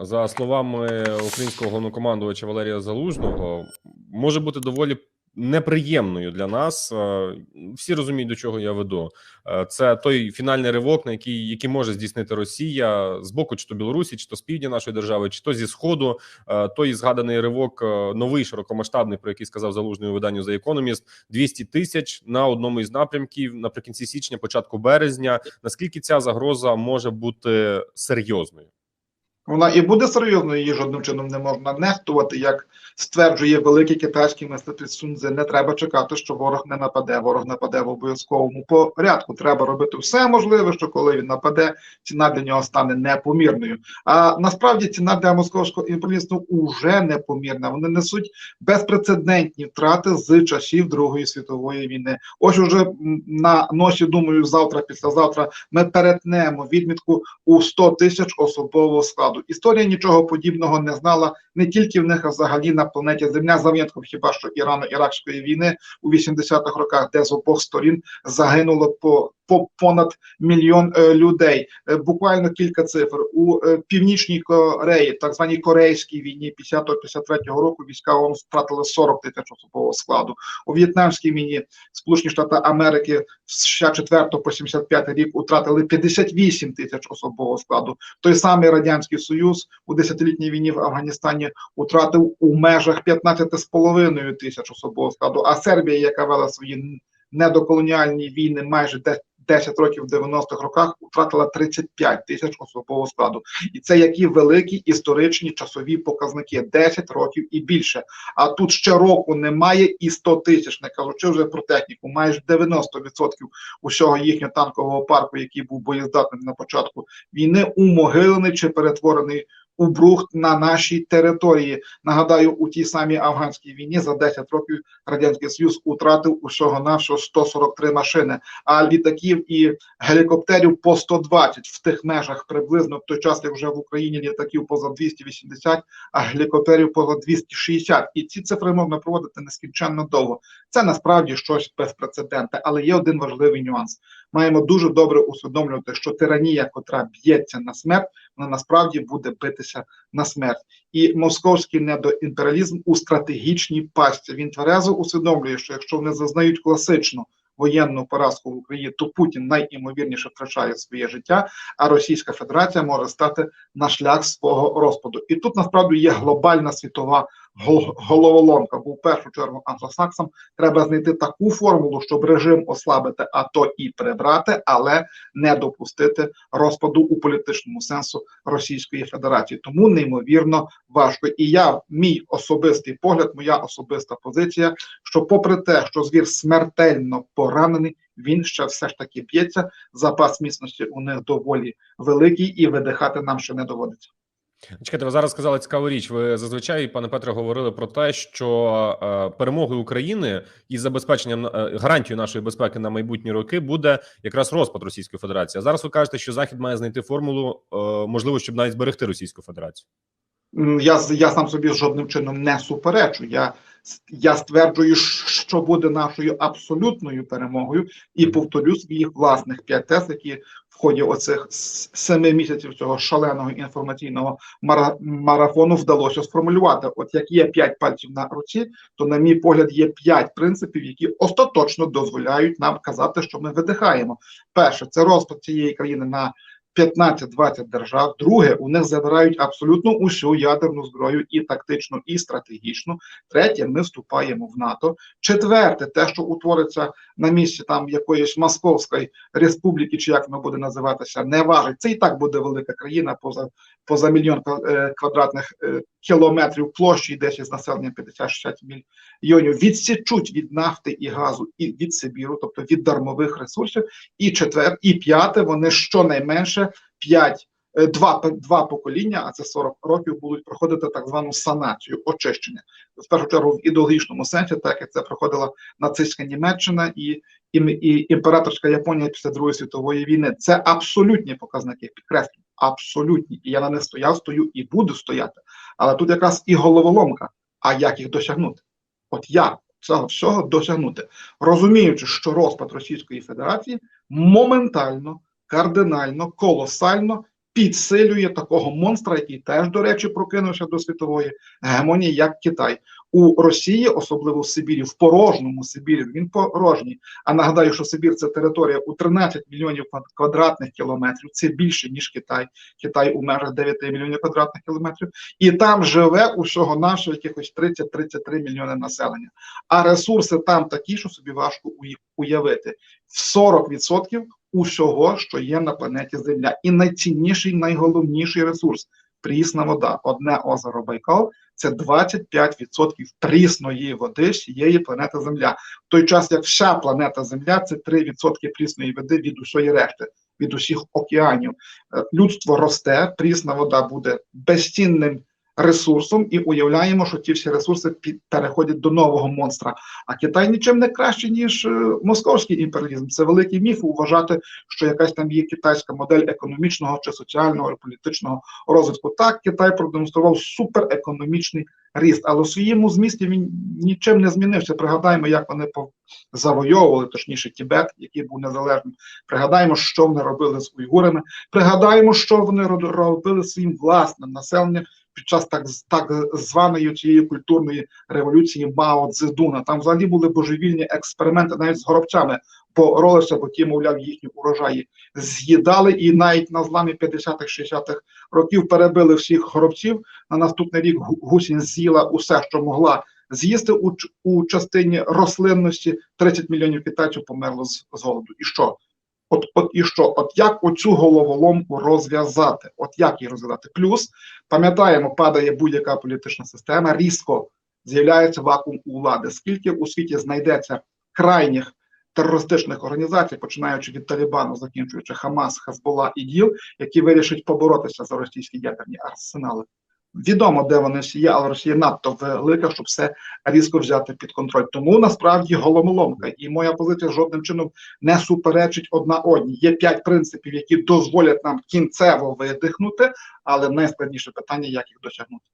за словами українського головнокомандувача Валерія Залужного, може бути доволі неприємною для нас. Е, Всі розуміють, до чого я веду. Е, Це той фінальний ривок, на який, який може здійснити Росія з боку, чи то Білорусі, чи то з півдня нашої держави, чи то зі сходу. Е, Той згаданий ривок новий широкомасштабний, про який сказав залужний у виданню за Economist, 200 тисяч на одному із напрямків наприкінці січня, початку березня. Наскільки ця загроза може бути серйозною? Вона і буде серйозною, її жодним чином не можна нехтувати, як стверджує великий китайський мислитель Сунзе. Не треба чекати, що ворог не нападе. Ворог нападе в обов'язковому порядку. Треба робити все можливе, що коли він нападе, ціна для нього стане непомірною. А насправді ціна для московського імперіалізму уже непомірна. Вони несуть безпрецедентні втрати з часів Другої світової війни. Ось уже на носі, думаю, завтра, післязавтра ми перетнемо відмітку у 100 тисяч особового складу. Історія нічого подібного не знала не тільки в них, а взагалі на планеті Земля за винятком хіба що Ірано-Іракської війни у 80-х роках, де з обох сторін загинуло по. По понад мільйон е, людей, Е, буквально кілька цифр у е, північній Кореї, так званій корейській війні 50-53 року війська ООН втратили 40 тисяч особового складу. У В'єтнамській війні Сполучені Штати Америки з 64 по 75 рік втратили 58 тисяч особового складу. Той самий радянський союз у десятилітній війні в Афганістані втратив у межах 15,5 тисяч особового складу. А Сербія, яка вела свої недоколоніальні війни майже 10 10 років в 90-х роках втратила 35 тисяч особового складу, і це які великі історичні часові показники 10 років і більше. А тут ще року немає і 100 тисяч, не кажучи вже про техніку. Майже 90% усього їхнього танкового парку, який був боєздатним на початку війни, умогилений чи перетворений брухт на нашій території. Нагадаю, у тій самій афганській війні за 10 років радянський союз утратив усього навшого 143 машини, а літаків і гелікоптерів по 120 в тих межах приблизно в той час, як вже в Україні літаків поза 280, а гелікоптерів поза 260. І ці цифри можна проводити нескінченно довго. Це насправді щось безпрецедентне, але є один важливий нюанс. Маємо дуже добре усвідомлювати, що тиранія, котра б'ється на смерть, вона насправді буде битися на смерть. І московський недоімперіалізм у стратегічній пастці. Він тверезо усвідомлює, що якщо вони зазнають класичну воєнну поразку в Україні, то Путін найімовірніше втрачає своє життя, а Російська Федерація може стати на шлях свого розпаду. І тут насправді є глобальна світова головоломка. Бо в першу чергу англосаксам треба знайти таку формулу, щоб режим ослабити, а то і прибрати, але не допустити розпаду у політичному сенсу Російської Федерації. Тому неймовірно важко. І я, мій особистий погляд, моя особиста позиція, що, попри те, що звір смертельно поранений, він ще все ж таки б'ється. Запас міцності у них доволі великий, і видихати нам ще не доводиться. Чекайте, ви зараз сказали цікаву річ. Ви зазвичай, пане Петре, говорили про те, що е, перемогою України і забезпеченням е, гарантією нашої безпеки на майбутні роки буде якраз розпад Російської Федерації. А зараз ви кажете, що Захід має знайти формулу, е, можливо, щоб навіть зберегти Російську Федерацію. Я, я сам собі жодним чином не суперечу. Я, я стверджую, що буде нашою абсолютною перемогою, і повторю своїх власних п'ять тез, які в ході оцих семи місяців цього шаленого інформаційного марафону вдалося сформулювати. От як є п'ять пальців на руці, то, на мій погляд, є п'ять принципів, які остаточно дозволяють нам казати, що ми видихаємо. Перше, це розпад цієї країни на 15-20 держав. Друге, у них забирають абсолютно усю ядерну зброю, і тактичну, і стратегічну. Третє, ми вступаємо в НАТО. Четверте, те, що утвориться на місці там якоїсь Московської республіки, чи як воно буде називатися, не важить. Це і так буде велика країна поза поза мільйон е, квадратних е, кілометрів площі, десь із населенням 50-60 мільйонів. Відсічуть від нафти і газу і від Сибіру, тобто від дармових ресурсів. І четвер, і п'яте, вони щонайменше 5, е, два, два покоління, а це 40 років, будуть проходити так звану санацію, очищення. В першу чергу в ідеологічному сенсі, так як це проходила нацистська Німеччина і, і, і імператорська Японія після Другої світової війни. Це абсолютні показники, підкреслюю, абсолютні. І я на них стояв, стою і буду стояти. Але тут якраз і головоломка. А як їх досягнути? От як цього всього досягнути, розуміючи, що розпад Російської Федерації моментально, кардинально, колосально підсилює такого монстра, який теж, до речі, прокинувся до світової гегемонії, як Китай. У Росії, особливо в Сибірі, в порожньому Сибірі, він порожній. А нагадаю, що Сибір це територія у 13 мільйонів квадратних кілометрів. Це більше ніж Китай. Китай у межах 9 мільйонів квадратних кілометрів, і там живе усього нашого якихось 30-33 мільйони населення. А ресурси там такі, що собі важко уявити. В 40% усього, що є на планеті Земля, і найцінніший, найголовніший ресурс прісна вода. Одне озеро Байкал це 25% прісної води всієї планети Земля. В той час, як вся планета Земля, це 3% прісної води від усієї решти, від усіх океанів. Е, Людство росте, прісна вода буде безцінним ресурсом, і уявляємо, що ті всі ресурси під- переходять до нового монстра. А Китай нічим не краще, ніж е, московський імперіалізм. Це великий міф вважати, що якась там є китайська модель економічного чи соціального і політичного розвитку. Так, Китай продемонстрував суперекономічний ріст, але у своєму змісті він нічим не змінився. Пригадаємо, як вони завойовували, точніше, Тібет, який був незалежним. Пригадаємо, що вони робили з уйгурами. Пригадаємо, що вони ро- робили своїм власним населенням під час так, так званої цієї культурної революції Мао Цзедуна. Там взагалі були божевільні експерименти навіть з горобцями боролися, бо ті, мовляв, їхні урожаї з'їдали, і навіть на зламі 50-х, 60-х років перебили всіх горобців. На наступний рік гу- гусінь з'їла усе, що могла з'їсти у, у частині рослинності. 30 мільйонів китайців померло з, з голоду. І що? От, от і що? От як оцю головоломку розв'язати? От як її розв'язати? Плюс пам'ятаємо, падає будь-яка політична система, різко з'являється вакуум у влади. Скільки у світі знайдеться крайніх терористичних організацій, починаючи від Талібану, закінчуючи Хамас, Хазбола і ДІЛ, які вирішать поборотися за російські ядерні арсенали. Відомо, де вони всі є, але Росія надто велика, щоб все різко взяти під контроль. Тому насправді голомоломка, і моя позиція жодним чином не суперечить одна одній. Є п'ять принципів, які дозволять нам кінцево видихнути, але найскладніше питання, як їх досягнути.